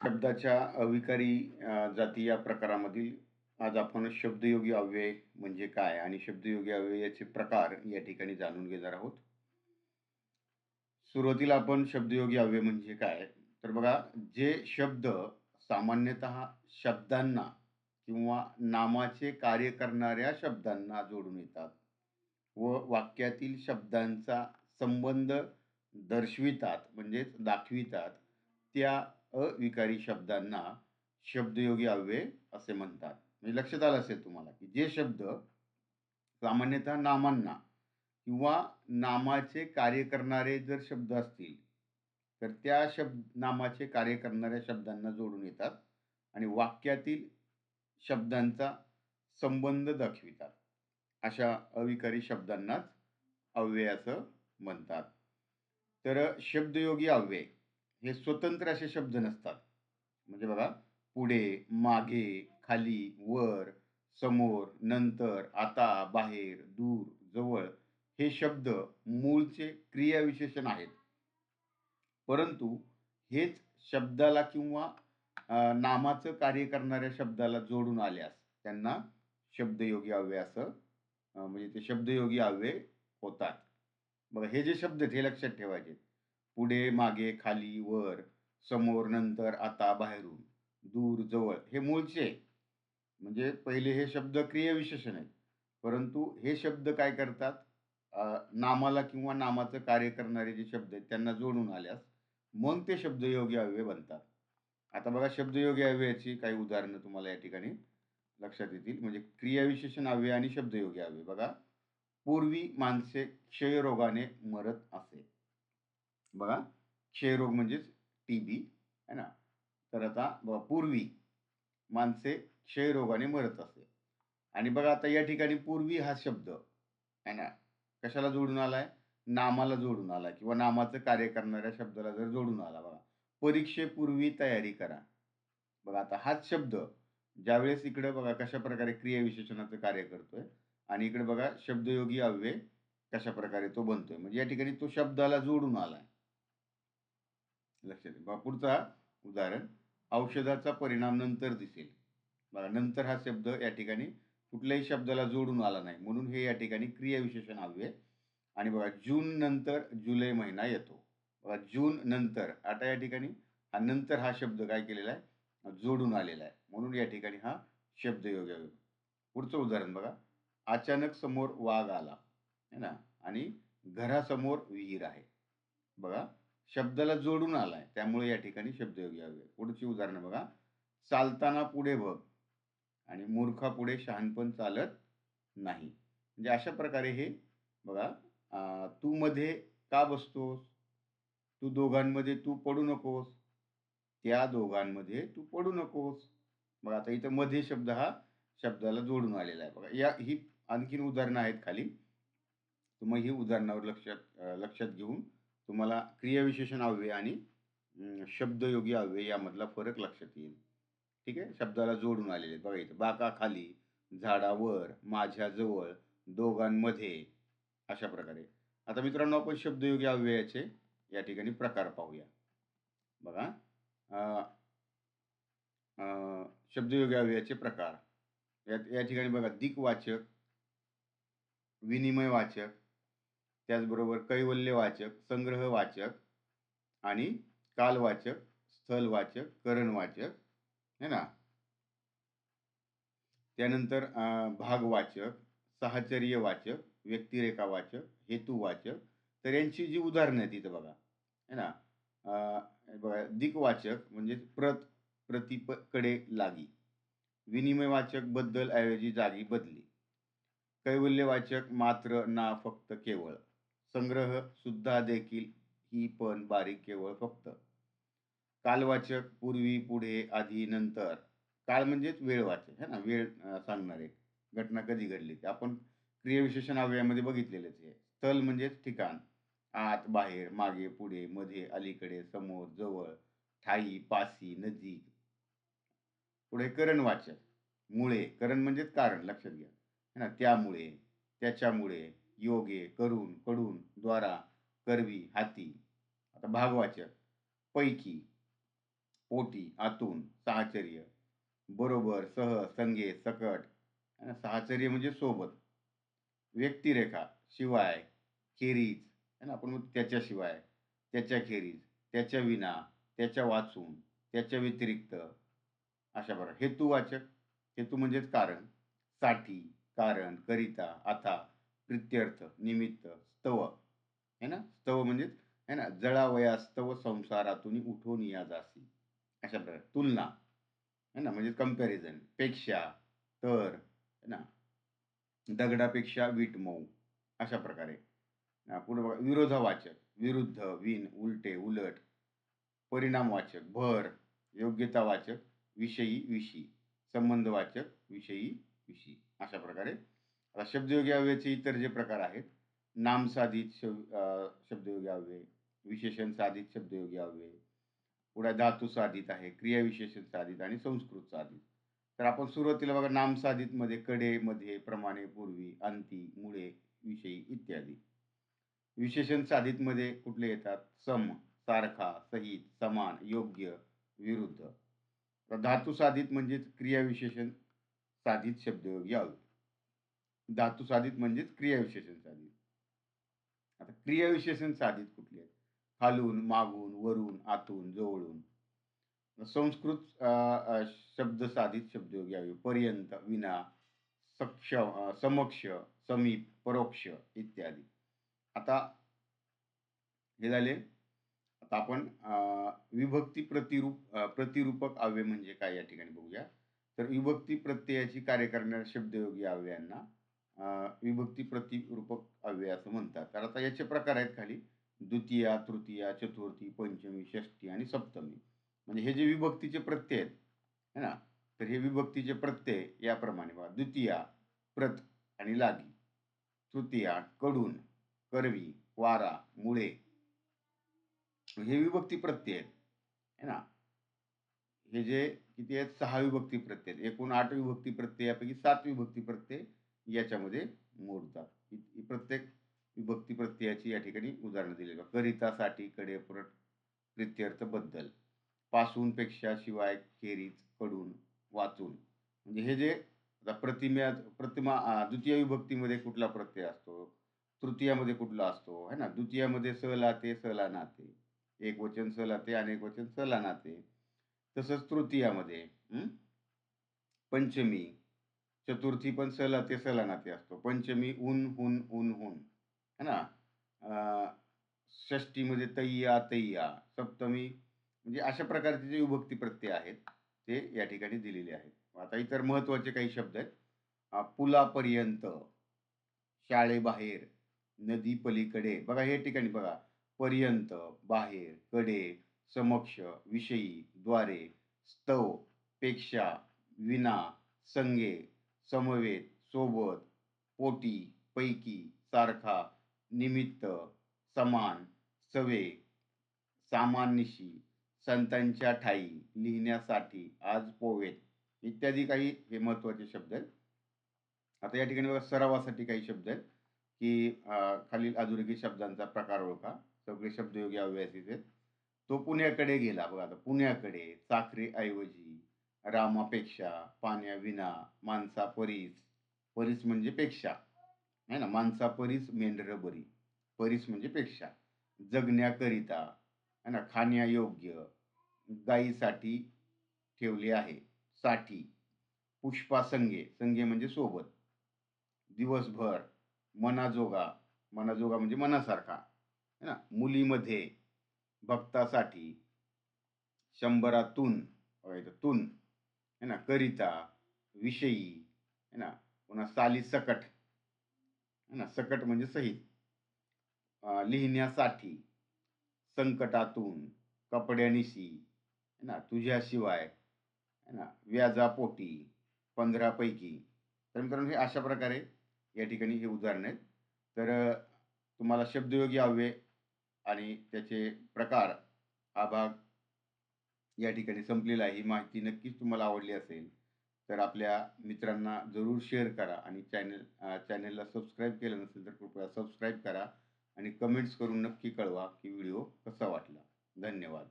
शब्दाच्या अविकारी जाती या प्रकारामधील आज आपण शब्दयोगी अव्यय म्हणजे काय आणि शब्दयोगी अव्ययाचे प्रकार या ठिकाणी जाणून घेणार आहोत. सुरुवातीला आपण शब्दयोगी अव्यय म्हणजे काय? तर बघा जे शब्द सामान्यतः शब्दांना किंवा नामाचे कार्य करणाऱ्या शब्दांना जोडून येतात व वाक्यातील शब्दांचा संबंध दर्शवितात म्हणजेच दाखवितात त्या अविकारी शब्दांना शब्दयोगी अव्यय असे म्हणतात. म्हणजे लक्षात आलं असेल तुम्हाला की जे शब्द सामान्यतः नामांना किंवा नामाचे कार्य करणारे जर शब्द असतील तर त्या शब्द नामाचे कार्य करणाऱ्या शब्दांना जोडून येतात आणि वाक्यातील शब्दांचा संबंध दाखवितात. अशा अविकारी शब्दांनाच अव्यय असं म्हणतात. तर शब्दयोगी अव्यय हे स्वतंत्र असे शब्द नसतात. म्हणजे बघा पुढे, मागे, खाली, वर, समोर, नंतर, आता, बाहेर, दूर, जवळ हे शब्द मूळचे क्रियाविशेषण आहेत. परंतु हेच शब्दाला किंवा नामाचं कार्य करणाऱ्या शब्दाला जोडून आल्यास त्यांना शब्दयोगी अव्यय असं म्हणजे ते शब्दयोगी अव्यय होतात. बघा हे जे शब्द आहेत हे लक्षात ठेवायचे. पुढे, मागे, खाली, वर, समोर, नंतर, आता, बाहेरून, दूर, जवळ हे मूळचे म्हणजे पहिले हे शब्द क्रियाविशेषण आहे परंतु हे शब्द काय करतात नामाला किंवा नामाचं कार्य करणारे जे शब्द आहेत त्यांना जोडून आल्यास मग ते शब्दयोगी अव्यय बनतात. आता बघा शब्दयोगी अव्ययाची काही उदाहरणं तुम्हाला या ठिकाणी लक्षात येतील. म्हणजे क्रियाविशेषण अव्यय आणि शब्दयोगी अव्यय बघा. पूर्वी माणसे क्षयरोगाने मरत असे. बघा क्षयरोग म्हणजेच टी बी आहे ना. तर आता बघा पूर्वी माणसे क्षयरोगाने मरत असे. आणि बघा आता या ठिकाणी पूर्वी हा शब्द आहे ना कशाला जोडून आलाय? नामाला जोडून आला किंवा नामाचं कार्य करणाऱ्या शब्दाला जर जोडून आला बघा. परीक्षेपूर्वी तयारी करा. बघा आता हाच शब्द ज्यावेळेस इकडे बघा कशा प्रकारे क्रियाविशेषणाचं कार्य करतोय आणि इकडे बघा शब्दयोगी अव्यय कशा प्रकारे तो बनतोय. म्हणजे या ठिकाणी तो शब्दाला जोडून आलाय. लक्षात बघा पुढचा उदाहरण औषधाचा परिणाम नंतर दिसेल. बघा नंतर हा शब्द या ठिकाणी कुठल्याही शब्दाला जोडून आला नाही. म्हणून हे या ठिकाणी क्रियाविशेषण हवे आहे आणि बघा जून नंतर जुलै महिना येतो. बघा जून नंतर आता या ठिकाणी हा नंतर हा शब्द काय केलेला आहे जोडून आलेला आहे. म्हणून या ठिकाणी हा शब्दयोगी अव्यय. पुढचं उदाहरण बघा. अचानक समोर वाघ आला है ना आणि घरासमोर विहीर आहे. बघा शब्दाला जोडून आला आहे त्यामुळे या ठिकाणी शब्दयोगी अव्यय. पुढची उदाहरणं बघा. चालताना पुढे बघ आणि मूर्खापुढे शहाणपण चालत नाही. म्हणजे अशा प्रकारे हे बघा तू मध्ये का बसतोस? तू दोघांमध्ये तू पडू नकोस. त्या दोघांमध्ये तू पडू नकोस. बघा आता इथं मध्ये शब्द हा शब्दाला जोडून आलेला आहे. बघा या ही आणखीन उदाहरणं आहेत खाली. तुम्ही ही उदाहरणावर लक्षात लक्षात घेऊन तुम्हाला क्रियाविशेषण अव्यय आणि शब्दयोगी अव्यय यामधला फरक लक्षात येईल. ठीक आहे. शब्दाला जोडून आलेले आहेत. बघा इथं बाकाखाली, झाडावर, माझ्याजवळ, दोघांमध्ये अशा प्रकारे. आता मित्रांनो आपण शब्दयोगी अव्ययाचे या ठिकाणी प्रकार पाहूया. बघा शब्दयोगी अव्ययाचे प्रकार. या या ठिकाणी बघा दिक्वाचक, विनिमयवाचक, त्याचबरोबर कैवल्यवाचक, संग्रहवाचक आणि कालवाचक, स्थलवाचक, करणवाचक है ना. त्यानंतर अ, भागवाचक, साहचर्यवाचक, व्यक्तिरेखावाचक, हेतुवाचक. तर यांची जी उदाहरणं आहेत तिथं बघा. है ना. बघा दिकवाचक म्हणजे प्रत, प्रतिपकडे प, विनिमय लागी. विनिमयवाचकबद्दल ऐवजी जागी बदली. कैवल्यवाचक मात्र, ना, फक्त, केवळ. संग्रह सुद्धा, देखील, ही, पण, बारीक, केवळ, फक्त. कालवाचक पूर्वी, पुढे, आधी, नंतर. काळ म्हणजेच वेळवाचक है ना वेळ सांगणारे. घटना कधी घडली ते. आपण क्रियाविशेषण अवयामध्ये बघितलेलेच आहे. स्थल म्हणजेच ठिकाण. आत, बाहेर, मागे, पुढे, मध्ये, अलीकडे, समोर, जवळ, ठाई पासी, नजीक. पुढे करणवाचक. मुळे. करण म्हणजेच कारण लक्षात घ्या. है ना. त्यामुळे, त्याच्यामुळे, योगे, करून, कडून, द्वारा, करवी, हाती. आता भागवाचक. पैकी, पोटी आतून साहचर्य. बरोबर सह संगे सकट. आणि साहचर्य म्हणजे सोबत. व्यक्तिरेखा शिवाय खेरीज. है ना आपण त्याच्याशिवाय. त्याच्या खेरीज त्याच्या विना त्याच्या वाचून त्याच्या व्यतिरिक्त. अशा प्रकार. हेतुवाचक. हेतू म्हणजेच कारण. साठी कारण करिता आता. प्रित्यर्थ निमित्त स्तव. है ना? स्तव म्हणजेच है ना? जळावया स्तव संसारातून उठून या जासी. अशा प्रकारे. तुलना. है ना? म्हणजे कंपॅरिझनपेक्षा तर है ना? दगडापेक्षा वीट मऊ. अशा प्रकारे. पुढे बघा. विरोधावाचक. विरुद्ध विन उलटे उलट. परिणामवाचक. भर. योग्यतावाचक. विषयी विषयी. संबंधवाचक. विषयी विषयी. अशा प्रकारे. आता शब्दयोगी अव्ययाचे इतर जे प्रकार आहेत नामसाधित शब शब्दयोगी अव्यय विशेषण साधित शब्दयोगी अव्यय पुढे धातू साधित आहे क्रियाविशेषण साधित आणि संस्कृत साधित तर आपण सुरुवातीला बघा नाम साधित कडे मध्ये प्रमाणे पूर्वी अंती मुळे विषयी इत्यादी. विशेषण साधितमध्ये कुठले येतात? सम सारखा सहित समान योग्य विरुद्ध. तर धातू साधित म्हणजेच क्रियाविशेषण साधित शब्दयोगी अव्यय धातू साधित म्हणजेच क्रियाविशेषण साधित. आता क्रियाविशेषण साधित कुठली आहेत? खालून मागून वरून आतून जवळून. संस्कृत शब्द साधित शब्दयोगी अव्यय पर्यंत विना सक्ष समक्ष समीप परोक्ष इत्यादी. आता हे झाले. आता आपण विभक्ती प्रतिरूप प्रतिरूपक अव्यय म्हणजे काय या ठिकाणी बघूया. तर विभक्ती प्रत्ययाची कार्य करणाऱ्या शब्दयोगी अव्ययांना विभक्ती प्रतिरूपक अव्यय असं म्हणतात. तर आता याचे प्रकार आहेत खाली. द्वितीया तृतीया चतुर्थी पंचमी षष्टी आणि सप्तमी. म्हणजे हे जे विभक्तीचे प्रत्यय आहेत है ना? तर हे विभक्तीचे प्रत्यय याप्रमाणे बघा. द्वितीया प्रत आणि लागी. तृतीया कडून करवी वारा मुळे. हे विभक्ती प्रत्यय आहेत है ना? हे जे किती आहेत? सहा विभक्ती प्रत्यय आहेत. एकूण आठ विभक्ती प्रत्ययापैकी सात विभक्ती प्रत्यय याच्यामध्ये मोडतात ही- प्रत्येक विभक्ती प्रत्ययाची या ठिकाणी उदाहरणं दिलेली आहेत. करितासाठी कडे प्रित्यर्थबद्दल प्रित्यर्थबद्दल शिवाय खेरीजकडून वाचून. म्हणजे हे जे आता प्रतिम्या प्रतिमा द्वितीय विभक्तीमध्ये कुठला प्रत्यय असतो? तृतीयामध्ये कुठला असतो? है ना? द्वितीयामध्ये स लाते स ला नाते. एक वचन स लाते अनेक वचन स ला नाते. तसंच तृतीयामध्ये पंचमी चतुर्थी पण सला ते सला नाते असतो. पंचमी उन हुन उन हुन. है ना? षष्टीमध्ये तय्या तय्या सप्तमी म्हणजे अशा प्रकारचे जे विभक्ती प्रत्यय आहेत ते या ठिकाणी दिलेले आहेत. आता इतर महत्त्वाचे काही शब्द आहेत. पुलापर्यंत शाळेबाहेर नदी पलीकडे बघा हे ठिकाणी बघा. पर्यंत बाहेर कडे समक्ष विषयी द्वारे स्तवपेक्षा विना संगे समवेत सोबत पोटी पैकी सारखा निमित्त समान सवे सामान्यशी संतांच्या ठाई लिहिण्यासाठी आज पोवेत इत्यादी काही हे महत्त्वाचे शब्द आहेत. आता या ठिकाणी बघा सरावासाठी काही शब्द आहेत की खालील अधोरेखित शब्दांचा प्रकार ओळखा. सगळे शब्दयोगी अव्यासित आहेत. तो पुण्याकडे गेला. बघा आता पुण्याकडे साखरे ऐवजी रामापेक्षा पाण्याविना माणसा परीस परीस म्हणजे पेक्षा. है ना? माणसा परीस मेंढर बरी. परीस म्हणजे पेक्षा. जगण्याकरिता है ना? खाण्यायोग्य गायीसाठी ठेवले आहे. साठी. पुष्पा संगे संगे म्हणजे सोबत. दिवसभर मनाजोगा. मनाजोगा म्हणजे मनासारखा. है ना? मुलीमध्ये भक्तासाठी शंभरातून तुन तून. है ना करिता विषयी है ना पुन्हा साली सकट है ना सकट म्हणजे सहित लिहिण्यासाठी संकटातून कपड्यानिशी है ना तुझ्याशिवाय है ना व्याजापोटी पंधरापैकी. तर मित्रांनो हे अशा प्रकारे या ठिकाणी हे उदाहरण आहेत. तर तुम्हाला शब्दयोगी अव्यय आणि त्याचे प्रकार हा भाग या ठिकाणी संपलेला आहे. ही माहिती नक्कीच तुम्हाला आवडली असेल तर आपल्या मित्रांना जरूर शेअर करा आणि चॅनल चॅनलला सबस्क्राईब केलं नसेल तर कृपया सबस्क्राईब करा आणि कमेंट्स करून नक्की कळवा की व्हिडिओ कसा वाटला. धन्यवाद.